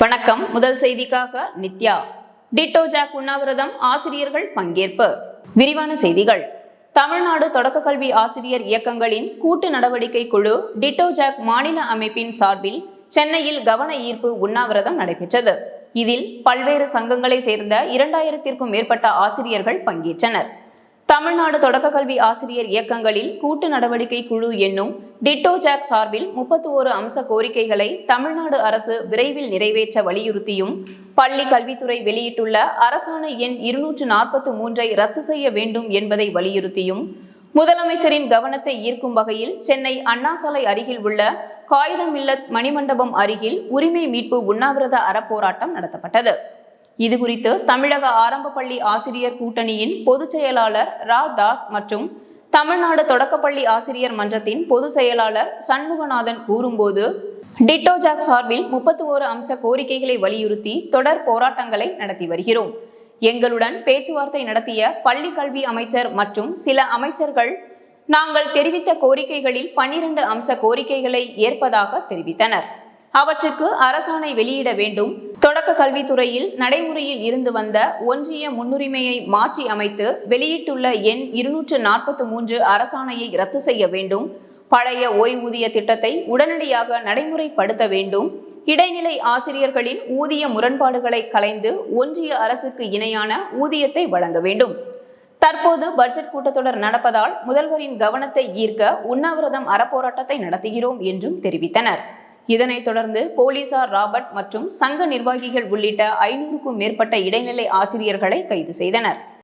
வணக்கம். முதல் செய்திக்காக Nithya. Tito jack உண்ணாவிரதம் ஆசிரியர்கள் பங்கேற்பு. விரிவான செய்திகள். தமிழ்நாடு தொடக்க கல்வி ஆசிரியர் இயக்கங்களின் கூட்டு நடவடிக்கை குழு டிட்டோ ஜாக் மாநில அமைப்பின் சார்பில் சென்னையில் கவன ஈர்ப்பு உண்ணாவிரதம் நடைபெற்றது. இதில் பல்வேறு சங்கங்களை சேர்ந்த இரண்டாயிரத்திற்கும் மேற்பட்ட ஆசிரியர்கள் பங்கேற்றனர். தமிழ்நாடு தொடக்க கல்வி ஆசிரியர் இயக்கங்களில் கூட்டு நடவடிக்கை குழு என்னும் டிட்டோ ஜாக் சார்பில் முப்பத்தி ஓரு அம்ச கோரிக்கைகளை தமிழ்நாடு அரசு விரைவில் நிறைவேற்ற வலியுறுத்தியும் பள்ளி கல்வித்துறை வெளியிட்டுள்ள அரசாணை எண் இருநூற்று நாற்பத்தி மூன்றை ரத்து செய்ய வேண்டும் என்பதை வலியுறுத்தியும் முதலமைச்சரின் கவனத்தை ஈர்க்கும் வகையில் சென்னை அண்ணா சாலை அருகில் உள்ள காகிதமில்லத் மணிமண்டபம் அருகில் உரிமை மீட்பு உண்ணாவிரத அறப்போராட்டம் நடத்தப்பட்டது. இது குறித்து தமிழக ஆரம்ப பள்ளி ஆசிரியர் கூட்டணியின் பொதுச் செயலாளர் ரா தாஸ் மற்றும் தமிழ்நாடு தொடக்கப்பள்ளி ஆசிரியர் மன்றத்தின் பொதுச் செயலாளர் சண்முகநாதன் கூறும்போது டிட்டோஜாக் சார்பில் முப்பத்தி ஓரு அம்ச கோரிக்கைகளை வலியுறுத்தி தொடர் போராட்டங்களை நடத்தி வருகிறோம். எங்களுடன் பேச்சுவார்த்தை நடத்திய பள்ளி கல்வி அமைச்சர் மற்றும் சில அமைச்சர்கள் நாங்கள் தெரிவித்த கோரிக்கைகளில் பன்னிரண்டு அம்ச கோரிக்கைகளை ஏற்பதாக தெரிவித்தனர். அவற்றுக்கு அரசாணை வெளியிட வேண்டும். தொடக்க கல்வித்துறையில் நடைமுறையில் இருந்து வந்த ஒன்றிய முன்னுரிமையை மாற்றி அமைத்து வெளியிட்டுள்ள எண் இருநூற்று நாற்பத்தி மூன்று அரசாணையை ரத்து செய்ய வேண்டும். பழைய ஓய்வூதிய திட்டத்தை உடனடியாக நடைமுறைப்படுத்த வேண்டும். இடைநிலை ஆசிரியர்களின் ஊதிய முரண்பாடுகளை கலைந்து ஒன்றிய அரசுக்கு இணையான ஊதியத்தை வழங்க வேண்டும். தற்போது பட்ஜெட் கூட்டத்தொடர் நடப்பதால் முதல்வரின் கவனத்தை ஈர்க்க உண்ணாவிரதம் அறப்போராட்டத்தை நடத்துகிறோம் என்றும் தெரிவித்தனர். இதனைத் தொடர்ந்து போலீசார் ராபர்ட் மற்றும் சங்க நிர்வாகிகள் உள்ளிட்ட ஐநூறுக்கும் மேற்பட்ட இடைநிலை ஆசிரியர்களை கைது செய்தனர்.